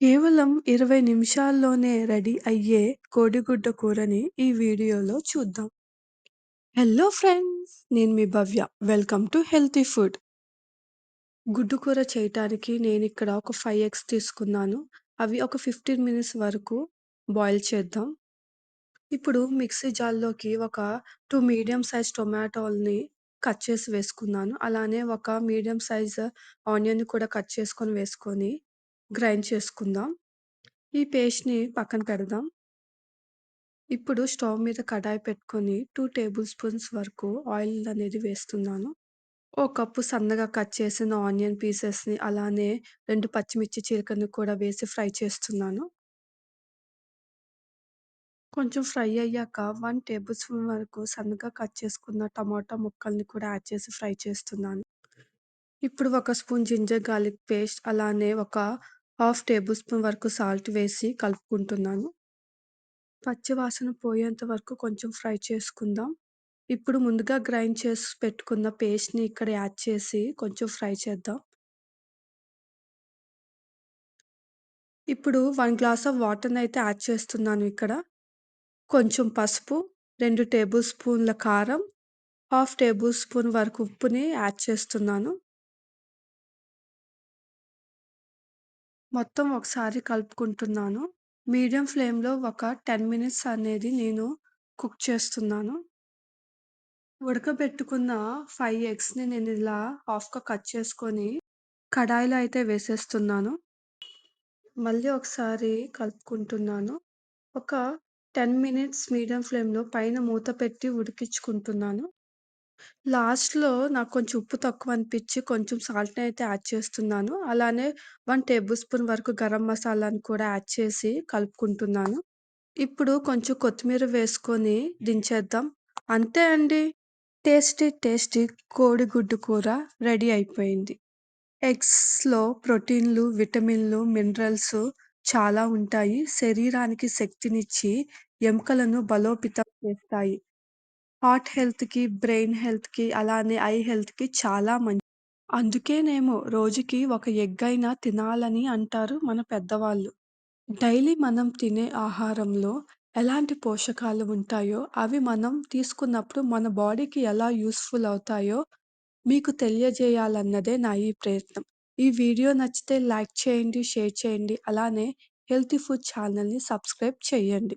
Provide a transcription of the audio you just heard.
కేవలం 20 నిమిషాల్లోనే రెడీ అయ్యే కోడిగుడ్డ కూరని ఈ వీడియోలో చూద్దాం. Hello friends! నేను మీ Bhavya. Welcome to healthy food. గుడ్డు కూర చేయటానికి నేను ఇక్కడ ఒక ఫైవ్ ఎగ్స్ తీసుకున్నాను. అవి ఒక 15 మినిట్స్ వరకు బాయిల్ చేద్దాం. ఇప్పుడు మిక్సీ జార్‌లోకి ఒక టూ మీడియం సైజ్ టొమాటోల్ని కట్ చేసి వేసుకున్నాను. అలానే ఒక మీడియం సైజ్ ఆనియన్‌ని కూడా కట్ చేసుకొని వేసుకొని గ్రైండ్ చేసుకుందాం. ఈ పేస్ట్‌ని పక్కన పెడదాం. ఇప్పుడు స్టవ్ మీద కడాయి పెట్టుకొని టూ టేబుల్ స్పూన్స్ వరకు ఆయిల్ అనేది వేస్తున్నాను. ఓ కప్పు సన్నగా కట్ చేసిన ఆనియన్ పీసెస్‌ని అలానే రెండు పచ్చిమిర్చి చీలికలను కూడా వేసి ఫ్రై చేస్తున్నాను. కొంచెం ఫ్రై అయ్యాక వన్ టేబుల్ స్పూన్ వరకు సన్నగా కట్ చేసుకున్న టమాటా ముక్కల్ని కూడా యాడ్ చేసి ఫ్రై చేస్తున్నాను. ఇప్పుడు ఒక స్పూన్ జింజర్ గార్లిక్ పేస్ట్ అలానే ఒక హాఫ్ టేబుల్ స్పూన్ వరకు సాల్ట్ వేసి కలుపుకుంటున్నాను. పచ్చివాసన పోయేంత వరకు కొంచెం ఫ్రై చేసుకుందాం. ఇప్పుడు ముందుగా గ్రైండ్ చేసి పెట్టుకున్న పేస్ట్‌ని ఇక్కడ యాడ్ చేసి కొంచెం ఫ్రై చేద్దాం. ఇప్పుడు వన్ గ్లాస్ ఆఫ్ వాటర్ని అయితే యాడ్ చేస్తున్నాను ఇక్కడ. కొంచెం పసుపు, రెండు టేబుల్ స్పూన్ల కారం, హాఫ్ టేబుల్ స్పూన్ వరకు ఉప్పుని యాడ్ చేస్తున్నాను. మొత్తం ఒకసారి కలుపుకుంటున్నాను. మీడియం ఫ్లేమ్‌లో ఒక 10 మినిట్స్ అనేది నేను కుక్ చేస్తున్నాను. ఉడకబెట్టుకున్న ఫైవ్ ఎగ్స్‌ని నేను ఇలా హాఫ్‌గా కట్ చేసుకొని కడాయిలో అయితే వేసేస్తున్నాను. మళ్ళీ ఒకసారి కలుపుకుంటున్నాను. ఒక 10 మినిట్స్ మీడియం ఫ్లేమ్‌లో పైన మూత పెట్టి ఉడికించుకుంటున్నాను. లాస్ట్‌లో నాకు కొంచెం ఉప్పు తక్కువ అనిపించి కొంచెం సాల్ట్‌ని అయితే యాడ్ చేస్తున్నాను. అలానే 1 టేబుల్ స్పూన్ వరకు గరం మసాలాని కూడా యాడ్ చేసి కలుపుకుంటున్నాను. ఇప్పుడు కొంచెం కొత్తిమీర వేసుకొని దించేద్దాం. అంతే అండి. టేస్టీ టేస్టీ కోడిగుడ్డు కూర రెడీ అయిపోయింది. ఎగ్స్‌లో ప్రోటీన్‌లు, విటమిన్‌లు, మినరల్స్ చాలా ఉంటాయి. శరీరానికి శక్తినిచ్చి ఎముకలను బలోపేతం చేస్తాయి. హార్ట్ హెల్త్‌కి, బ్రెయిన్ హెల్త్‌కి అలానే ఐ హెల్త్‌కి చాలా మంచిది. అందుకేనేమో రోజుకి ఒక ఎగ్ అయినా తినాలని అంటారు మన పెద్దవాళ్ళు. డైలీ మనం తినే ఆహారంలో ఎలాంటి పోషకాలు ఉంటాయో, అవి మనం తీసుకున్నప్పుడు మన బాడీకి ఎలా యూస్ఫుల్ అవుతాయో మీకు తెలియజేయాలన్నదే నా ఈ ప్రయత్నం. ఈ వీడియో నచ్చితే లైక్ చేయండి, షేర్ చేయండి. అలానే హెల్తీ ఫుడ్ ఛానల్‌ని సబ్స్క్రైబ్ చేయండి.